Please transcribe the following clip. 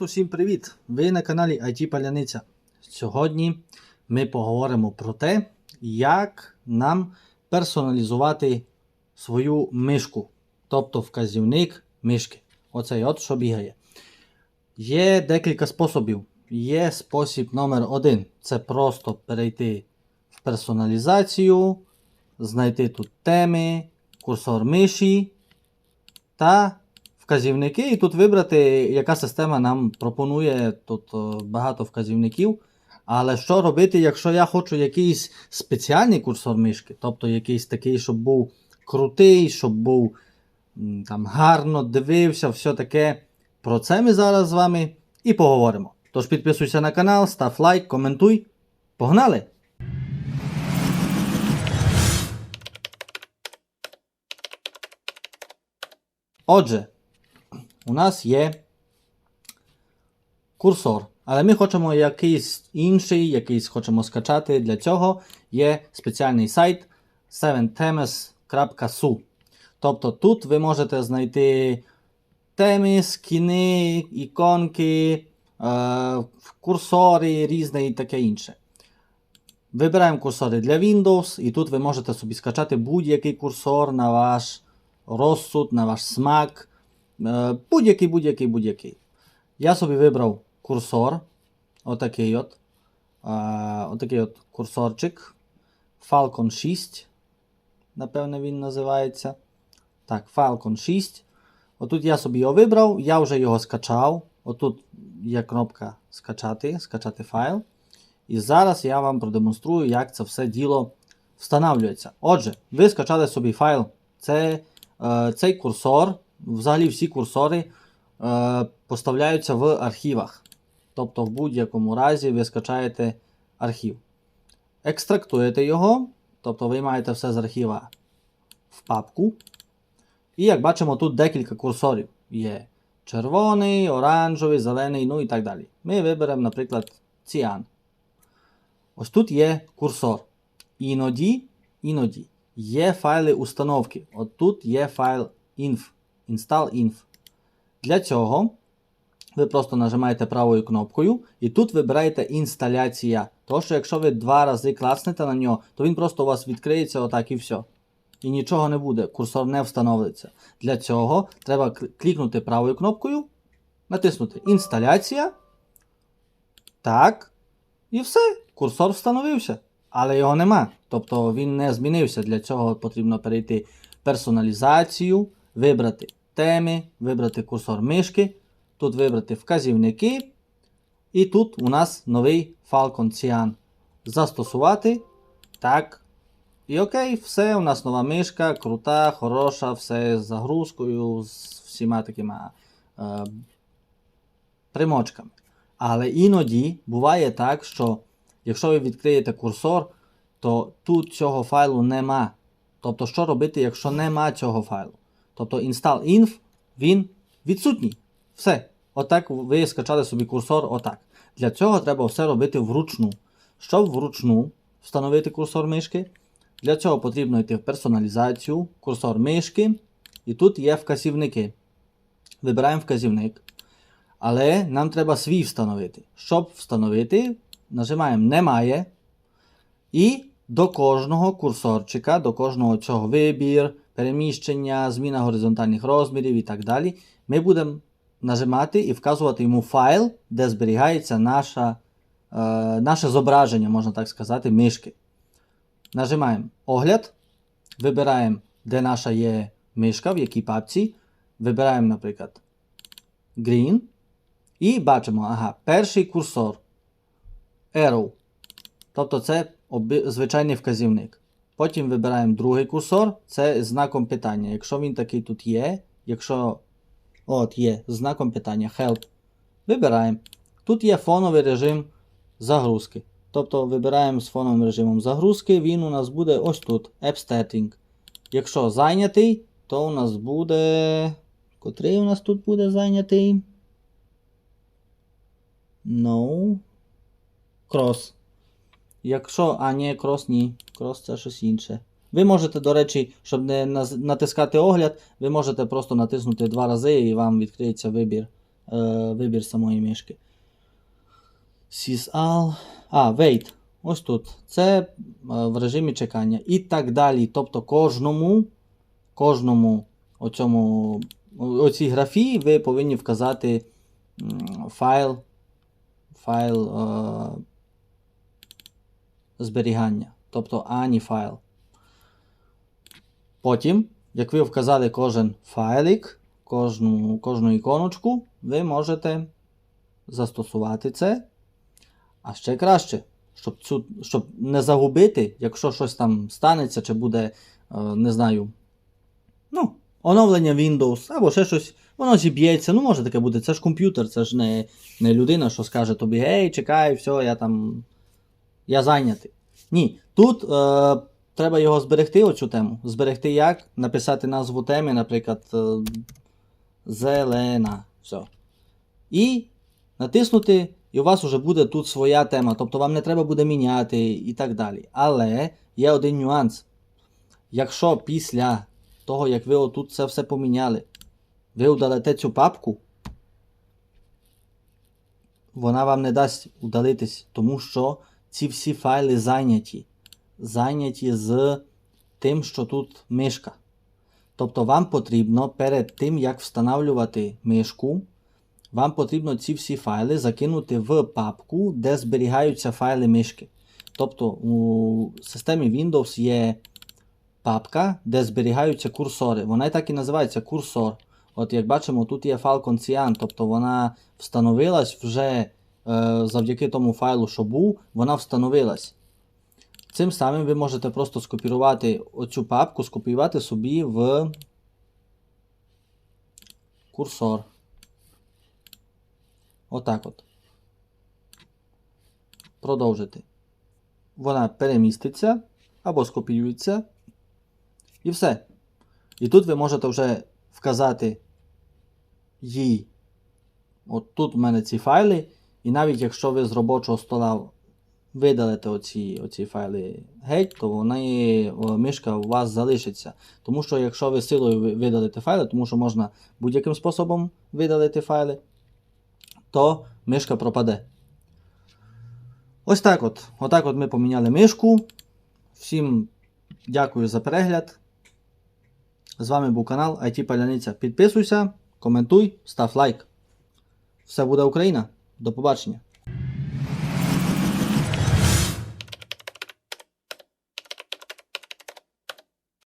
Усім привіт! Ви на каналі IT Паляниця. Сьогодні ми поговоримо про те, як нам персоналізувати свою мишку, тобто вказівник мишки. Оцей от, що бігає. Є декілька способів. Є спосіб номер один. Це просто перейти в персоналізацію, знайти тут теми, курсор миші та вказівники, і тут вибрати, яка система нам пропонує тут е, багато вказівників. Але що робити, якщо я хочу якийсь спеціальний курсор мишки, тобто якийсь такий, щоб був крутий, щоб був там гарно дивився, все таке. Про це ми зараз з вами і поговоримо. Тож підписуйся на канал, став лайк, коментуй. Погнали! Отже, у нас є курсор. Але ми хочемо якийсь інший, якийсь хочемо скачати. Для цього є спеціальний сайт 7temes.su. Тобто тут ви можете знайти теми, скіни, іконки, е, курсори різне і таке інше. Вибираємо курсори для Windows, і тут ви можете собі скачати будь-який курсор на ваш розсуд, на ваш смак. Е, Будь-який, будь-який, будь-який. Я собі вибрав курсор. Отакий от. Е, Отакий от курсорчик. Falcon 6. Напевне, він називається. Так, Falcon 6. Отут я собі його вибрав, я вже його скачав. Отут є кнопка скачати, скачати файл. І зараз я вам продемонструю, як це все діло встановлюється. Отже, ви скачали собі файл. Це, е, цей курсор, взагалі всі курсори е, поставляються в архівах. Тобто, в будь-якому разі ви скачаєте архів. Екстрактуєте його, тобто виймаєте все з архіва в папку. І як бачимо, тут декілька курсорів. Є червоний, оранжевий, зелений, ну і так далі. Ми виберемо, наприклад, ціан. Ось тут є курсор. Іноді, іноді є файли установки. От тут є файл inf, install inf. Для цього ви просто нажимаєте правою кнопкою і тут вибираєте інсталяція. Тому що якщо ви два рази класнете на нього, то він просто у вас відкриється отак і все. І нічого не буде, курсор не встановиться. Для цього треба клікнути правою кнопкою, натиснути Інсталяція. Так. І все. Курсор встановився. Але його нема. Тобто він не змінився. Для цього потрібно перейти персоналізацію, вибрати теми, вибрати курсор мишки, тут вибрати вказівники. І тут у нас новий Falcon Cyan. Застосувати. Так. І окей, все, у нас нова мишка, крута, хороша, все з загрузкою, з всіма такими е, примочками. Але іноді буває так, що якщо ви відкриєте курсор, то тут цього файлу нема. Тобто, що робити, якщо нема цього файлу? Тобто install.inf, він відсутній. Все. Отак ви скачали собі курсор отак. Для цього треба все робити вручну. Щоб вручну встановити курсор мишки, для цього потрібно йти в персоналізацію, курсор мишки, і тут є вказівники. Вибираємо вказівник. Але нам треба свій встановити. Щоб встановити, нажимаємо Немає. І до кожного курсорчика, до кожного цього вибір, переміщення, зміна горизонтальних розмірів і так далі, ми будемо нажимати і вказувати йому файл, де зберігається наша, е, наше зображення, можна так сказати, мишки. Нажимаємо Огляд, вибираємо, де наша є мишка, в якій папці. Вибираємо, наприклад, Green. І бачимо, ага, перший курсор. Arrow. Тобто це звичайний вказівник. Потім вибираємо другий курсор, це знаком питання. Якщо він такий тут є, якщо от є знаком питання Help, вибираємо. Тут є фоновий режим загрузки. Тобто вибираємо з фоновим режимом загрузки, він у нас буде ось тут, App Setting. Якщо зайнятий, то у нас буде. Котрий у нас тут буде зайнятий? No. Cross. Якщо. А, ні, крос ні. Крос це щось інше. Ви можете, до речі, щоб не натискати огляд, ви можете просто натиснути два рази і вам відкриється вибір вибір самої мишки. SysAll. А, wait. Ось тут. Це е, в режимі чекання. І так далі. Тобто кожному, кожному оцьому, оцій графі ви повинні вказати файл, файл е, зберігання. Тобто ані файл. Потім, як ви вказали кожен файлик, кожну, кожну іконочку, ви можете застосувати це. А ще краще, щоб, цю, щоб не загубити, якщо щось там станеться, чи буде, е, не знаю, ну, оновлення Windows або ще щось, воно зіб'ється. Ну, може таке буде. Це ж комп'ютер, це ж не, не людина, що скаже тобі, гей, чекай, все, я там. Я зайнятий. Ні. Тут е, треба його зберегти, оцю тему. Зберегти як? Написати назву теми, наприклад, е, зелена. Все. І натиснути, і у вас вже буде тут своя тема. Тобто вам не треба буде міняти і так далі. Але є один нюанс. Якщо після того, як ви отут це все поміняли, ви удалите цю папку, вона вам не дасть удалитись, тому що ці всі файли зайняті. Зайняті з тим, що тут мишка. Тобто вам потрібно перед тим, як встановлювати мишку, вам потрібно ці всі файли закинути в папку, де зберігаються файли мишки. Тобто у системі Windows є папка, де зберігаються курсори. Вона і так і називається курсор. От як бачимо, тут є Falcon Cyan, тобто вона встановилась вже завдяки тому файлу, що був, вона встановилась. Цим самим ви можете просто скопірувати оцю папку, скопіювати собі в курсор. Отак от. Продовжити. Вона переміститься або скопіюється. І все. І тут ви можете вже вказати їй. От тут в мене ці файли. І навіть якщо ви з робочого стола видалите оці, оці файли геть, то вони, мишка у вас залишиться. Тому що якщо ви силою видалите файли, тому що можна будь-яким способом видалити файли, то мишка пропаде. Ось так от. Отак от ми поміняли мишку. Всім дякую за перегляд. З вами був канал IT Паляниця. Підписуйся, коментуй, став лайк. Все буде Україна. До побачення.